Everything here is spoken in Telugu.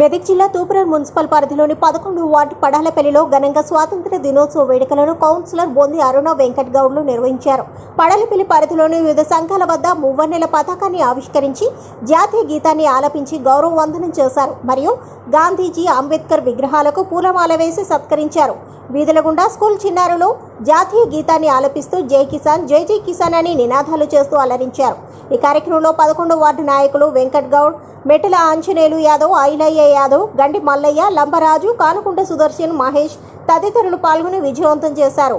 మెదక్ జిల్లా తూపురం మున్సిపల్ పరిధిలోని పదకొండు వార్డు పడాలపల్లిలో ఘనంగా స్వాతంత్ర దినోత్సవ వేడుకలను కౌన్సిలర్ బొంది అరుణ వెంకట్ గౌడ్లు నిర్వహించారు. పడాలపల్లి పరిధిలోని వివిధ సంఘాల వద్ద మువ్వన్నెల పతాకాన్ని ఆవిష్కరించి జాతీయ గీతాన్ని ఆలపించి గౌరవ వందనం చేశారు. మరియు గాంధీజీ అంబేద్కర్ విగ్రహాలకు పూలమాల వేసి సత్కరించారు. వీధుల గుండా స్కూల్ చిన్నారులు జాతీయ గీతాన్ని ఆలపిస్తూ జై కిసాన్ జై జై కిసాన్ అని నినాదాలు చేస్తూ అలరించారు. ఈ కార్యక్రమంలో పదకొండు వార్డు నాయకులు వెంకట్ గౌడ్ మెట్టల ఆంజనేయులు యాదవ్ ఐలయ్య యాదవ్ గండి మల్లయ్య లంబరాజు కానుకుంట సుదర్శన్ మహేష్ తదితరులు పాల్గొని విజయవంతం చేశారు.